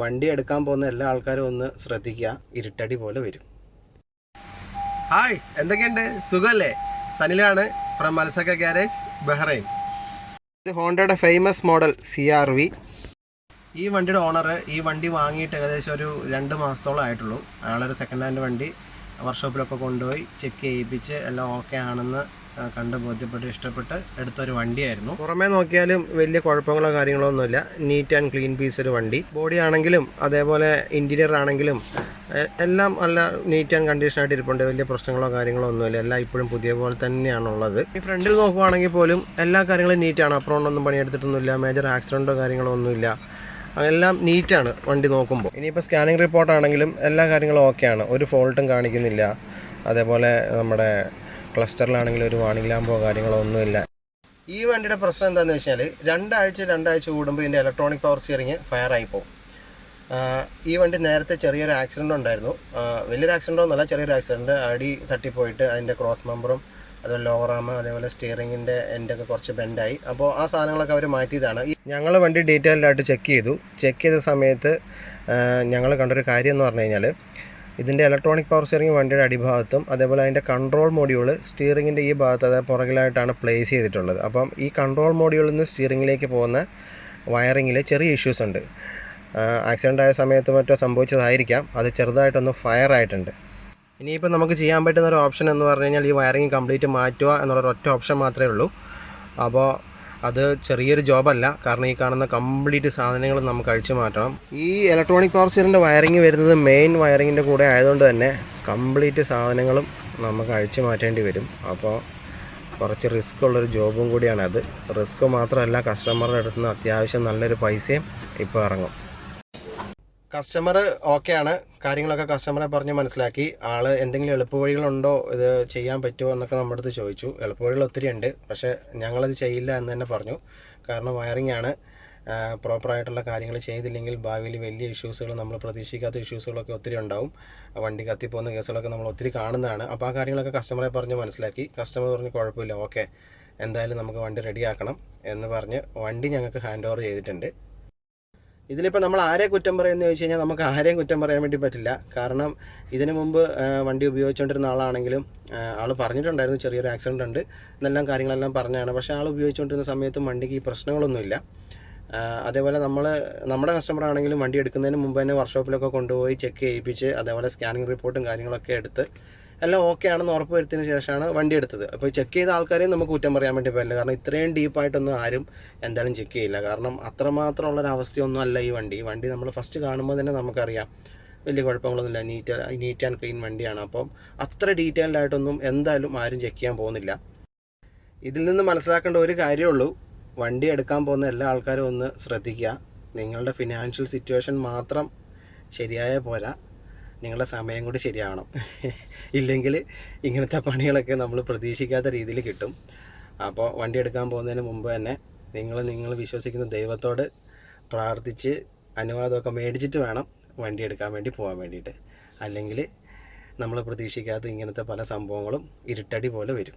വണ്ടി എടുക്കാൻ പോകുന്ന എല്ലാ ആൾക്കാരും ഒന്ന് ശ്രദ്ധിക്കുക. ഇരുട്ടടി പോലെ വരും. ഹായ് എന്തൊക്കെയുണ്ട്? സുഖമല്ലേ സനിലാണ് ഫ്രം മൽസക്ക ഗ്യാരേജ് ബഹ്റൈൻ. ഇത് ഹോണ്ടയുടെ famous model C R V ഈ വണ്ടിയുടെ ഓണർ ഈ വണ്ടി വാങ്ങിയിട്ട് ഏകദേശം ഒരു രണ്ട് മാസത്തോളം ആയിട്ടുള്ളൂ. അയാളൊരു സെക്കൻഡ് ഹാൻഡ് വണ്ടി വർക്ക്ഷോപ്പിലൊക്കെ കൊണ്ടുപോയി ചെക്ക് ചെയ്യിപ്പിച്ച് എല്ലാം ഓക്കെ ആണെന്ന് കണ്ട് ബോധ്യപ്പെട്ട് ഇഷ്ടപ്പെട്ട് എടുത്തൊരു വണ്ടിയായിരുന്നു. പുറമേ നോക്കിയാലും വലിയ കുഴപ്പങ്ങളോ കാര്യങ്ങളോ ഒന്നുമില്ല. നീറ്റ് ആൻഡ് ക്ലീൻ പീസ് ഒരു വണ്ടി. ബോഡി ആണെങ്കിലും അതേപോലെ ഇന്റീരിയർ ആണെങ്കിലും എല്ലാം നല്ല നീറ്റ് ആൻഡ് കണ്ടീഷൻ ആയിട്ട് ഇരിപ്പുണ്ട്. വലിയ പ്രശ്നങ്ങളോ കാര്യങ്ങളോ ഒന്നുമില്ല. എല്ലാം ഇപ്പോഴും പുതിയ പോലെ തന്നെയാണുള്ളത്. ഈ ഫ്രണ്ടിൽ നോക്കുവാണെങ്കിൽ പോലും എല്ലാ കാര്യങ്ങളും നീറ്റാണ് അപ്പുറം പണിയെടുത്തിട്ടൊന്നുമില്ല. മേജർ ആക്സിഡന്റോ കാര്യങ്ങളോ ഒന്നുമില്ല. എല്ലാം നീറ്റാണ് വണ്ടി നോക്കുമ്പോൾ. ഇനിയിപ്പോൾ സ്കാനിങ് റിപ്പോർട്ടാണെങ്കിലും എല്ലാ കാര്യങ്ങളും ഓക്കെയാണ് ഒരു ഫോൾട്ടും കാണിക്കുന്നില്ല. അതേപോലെ നമ്മുടെ ക്ലസ്റ്ററിലാണെങ്കിലും ഒരു വാണിംഗ് ലാമ്പോ കാര്യങ്ങളോ ഒന്നുമില്ല. ഈ വണ്ടിയുടെ പ്രശ്നം എന്താണെന്ന് വെച്ചാൽ രണ്ടാഴ്ച രണ്ടാഴ്ച കൂടുമ്പോൾ ഇതിന്റെ ഇലക്ട്രോണിക് പവർ സ്റ്റിയറിങ് ഫയർ ആയി പോകും ഈ വണ്ടി നേരത്തെ ചെറിയൊരു ആക്സിഡന്റ് ഉണ്ടായിരുന്നു. വലിയൊരു ആക്സിഡന്റ് ഒന്നുമല്ല ചെറിയൊരു ആക്സിഡന്റ് അടി തട്ടിപ്പോയിട്ട് അതിന്റെ ക്രോസ് മെമ്പറും അതുപോലെ ലോവർ ആം അതേപോലെ സ്റ്റിയറിങ്ങിന്റെ എന്റെയൊക്കെ കുറച്ച് ബെൻഡായി അപ്പോൾ ആ സാധനങ്ങളൊക്കെ അവർ മാറ്റിയതാണ്. ഞങ്ങൾ വണ്ടി ഡീറ്റെയിൽഡായിട്ട് ചെക്ക് ചെയ്തു. ചെക്ക് ചെയ്ത സമയത്ത് ഞങ്ങൾ കണ്ടൊരു കാര്യം എന്ന് പറഞ്ഞു കഴിഞ്ഞാൽ ഇതിന്റെ ഇലക്ട്രോണിക് പവർ സ്റ്റിയറിംഗ് വണ്ടിയുടെ അടിഭാഗത്തും അതേപോലെ അതിന്റെ കൺട്രോൾ മോഡ്യൂൾ സ്റ്റിയറിങ്ങിന്റെ ഈ ഭാഗത്ത് അതായത് പുറകിലായിട്ടാണ് പ്ലേസ് ചെയ്തിട്ടുള്ളത്. അപ്പം ഈ കൺട്രോൾ മോഡ്യൂളിൽ നിന്ന് സ്റ്റിയറിങ്ങിലേക്ക് പോകുന്ന വയറിങ്ങിൽ ചെറിയ ഇഷ്യൂസ് ഉണ്ട്. ആക്സിഡന്റ് ആയ സമയത്ത് മറ്റോ സംഭവിച്ചതായിരിക്കാം. അത് ചെറുതായിട്ടൊന്ന് ഫയർ ആയിട്ടുണ്ട്. ഇനിയിപ്പോൾ നമുക്ക് ചെയ്യാൻ പറ്റുന്ന ഒരു ഓപ്ഷൻ എന്ന് പറഞ്ഞു കഴിഞ്ഞാൽ ഈ വയറിങ് കംപ്ലീറ്റ് മാറ്റുക എന്നുള്ളൊരു ഒറ്റ ഓപ്ഷൻ മാത്രമേ ഉള്ളൂ. അപ്പോൾ അത് ചെറിയൊരു ജോബല്ല. കാരണം ഈ കാണുന്ന കംപ്ലീറ്റ് സാധനങ്ങൾ നമുക്ക് അഴിച്ചു മാറ്റണം. ഈ ഇലക്ട്രോണിക് പവർ സ്റ്റീറിന്റെ വയറിങ് വരുന്നത് മെയിൻ വയറിങ്ങിന്റെ കൂടെ ആയതുകൊണ്ട് തന്നെ കംപ്ലീറ്റ് സാധനങ്ങളും നമുക്ക് അഴിച്ചു മാറ്റേണ്ടി വരും. അപ്പോൾ കുറച്ച് റിസ്ക് ഉള്ളൊരു ജോബും കൂടിയാണത്. റിസ്ക് മാത്രമല്ല കസ്റ്റമറുടെ അടുത്ത് നിന്ന് അത്യാവശ്യം നല്ലൊരു പൈസയും ഇപ്പോൾ ഇറങ്ങും. കസ്റ്റമർ ഓക്കെയാണ്. കാര്യങ്ങളൊക്കെ കസ്റ്റമറെ പറഞ്ഞ് മനസ്സിലാക്കി. ആൾ എന്തെങ്കിലും എളുപ്പവഴികളുണ്ടോ ഇത് ചെയ്യാൻ പറ്റുമോ എന്നൊക്കെ നമ്മുടെ അടുത്ത് ചോദിച്ചു. എളുപ്പവഴികൾ ഒത്തിരി ഉണ്ട്. പക്ഷേ ഞങ്ങളത് ചെയ്യില്ല എന്ന് തന്നെ പറഞ്ഞു. കാരണം വയറിംഗ് ആണ്. പ്രോപ്പറായിട്ടുള്ള കാര്യങ്ങൾ ചെയ്തില്ലെങ്കിൽ ഭാവിയിൽ വലിയ ഇഷ്യൂസുകൾ നമ്മൾ പ്രതീക്ഷിക്കാത്ത ഇഷ്യൂസുകളൊക്കെ ഒത്തിരി ഉണ്ടാവും. വണ്ടി കത്തിപ്പോകുന്ന കേസുകളൊക്കെ നമ്മൾ ഒത്തിരി കാണുന്നതാണ്. അപ്പോൾ ആ കാര്യങ്ങളൊക്കെ കസ്റ്റമറെ പറഞ്ഞ് മനസ്സിലാക്കി. കസ്റ്റമർ പറഞ്ഞ് കുഴപ്പമില്ല. ഓക്കെ. എന്തായാലും നമുക്ക് വണ്ടി റെഡിയാക്കണം എന്ന് പറഞ്ഞ് വണ്ടി ഞങ്ങൾക്ക് ഹാൻഡ് ഓവർ ചെയ്തിട്ടുണ്ട്. ഇതിലിപ്പോൾ നമ്മൾ ആരെ കുറ്റം പറയുമെന്ന് ചോദിച്ചു കഴിഞ്ഞാൽ നമുക്ക് ആരെയും കുറ്റം പറയാൻ വേണ്ടി പറ്റില്ല. കാരണം ഇതിനു മുമ്പ് വണ്ടി ഉപയോഗിച്ചുകൊണ്ടിരുന്ന ആളാണെങ്കിലും ആൾ പറഞ്ഞിട്ടുണ്ടായിരുന്നു ചെറിയൊരു ആക്സിഡന്റ് ഉണ്ട്. എന്നെല്ലാം കാര്യങ്ങളെല്ലാം പറഞ്ഞാണ്. പക്ഷേ ആൾ ഉപയോഗിച്ചുകൊണ്ടിരുന്ന സമയത്തും വണ്ടിക്ക് ഈ പ്രശ്നങ്ങളൊന്നുമില്ല. അതേപോലെ നമ്മൾ നമ്മുടെ കസ്റ്റമർ ആണെങ്കിലും വണ്ടി എടുക്കുന്നതിന് മുമ്പ് തന്നെ വർക്ക്ഷോപ്പിലൊക്കെ കൊണ്ടുപോയി ചെക്ക് ചെയ്യിപ്പിച്ച് അതേപോലെ സ്കാനിങ് റിപ്പോർട്ടും കാര്യങ്ങളൊക്കെ എടുത്ത് എല്ലാം ഓക്കെ ആണെന്ന് ഉറപ്പ് വരുത്തിയതിന് ശേഷമാണ് വണ്ടി എടുത്തത്. അപ്പോൾ ചെക്ക് ചെയ്ത ആൾക്കാരെയും നമുക്ക് കുറ്റം പറയാൻ വേണ്ടി പറ്റില്ല കാരണം ഇത്രയും ഡീപ്പായിട്ടൊന്നും ആരും എന്തായാലും ചെക്ക് ചെയ്യില്ല. കാരണം അത്രമാത്രം ഉള്ളൊരു അവസ്ഥയൊന്നും അല്ല ഈ വണ്ടി വണ്ടി നമ്മൾ ഫസ്റ്റ് കാണുമ്പോൾ തന്നെ നമുക്കറിയാം. വലിയ കുഴപ്പങ്ങളൊന്നുമില്ല. നീറ്റ് നീറ്റ് ആൻഡ് ക്ലീൻ വണ്ടിയാണ്. അപ്പം അത്ര ഡീറ്റെയിൽഡ് ആയിട്ടൊന്നും എന്തായാലും ആരും ചെക്ക് ചെയ്യാൻ പോകുന്നില്ല. ഇതിൽ നിന്ന് മനസ്സിലാക്കേണ്ട ഒരു കാര്യമേ ഉള്ളൂ വണ്ടി എടുക്കാൻ പോകുന്ന എല്ലാ ആൾക്കാരും ഒന്ന് ശ്രദ്ധിക്കുക. നിങ്ങളുടെ ഫിനാൻഷ്യൽ സിറ്റുവേഷൻ മാത്രം ശരിയായ പോരാ. നിങ്ങളുടെ സമയം കൂടി ശരിയാവണം. ഇല്ലെങ്കിൽ ഇങ്ങനത്തെ പണികളൊക്കെ നമ്മൾ പ്രതീക്ഷിക്കാത്ത രീതിയിൽ കിട്ടും. അപ്പോൾ വണ്ടി എടുക്കാൻ പോകുന്നതിന് മുമ്പ് തന്നെ നിങ്ങൾ നിങ്ങൾ വിശ്വസിക്കുന്ന ദൈവത്തോട് പ്രാർത്ഥിച്ച് അനുവാദമൊക്കെ മേടിച്ചിട്ട് വേണം വണ്ടി എടുക്കാൻ വേണ്ടി പോകാൻ വേണ്ടിയിട്ട്. അല്ലെങ്കിൽ നമ്മൾ പ്രതീക്ഷിക്കാത്ത ഇങ്ങനത്തെ പല സംഭവങ്ങളും ഇരുട്ടടി പോലെ വരും.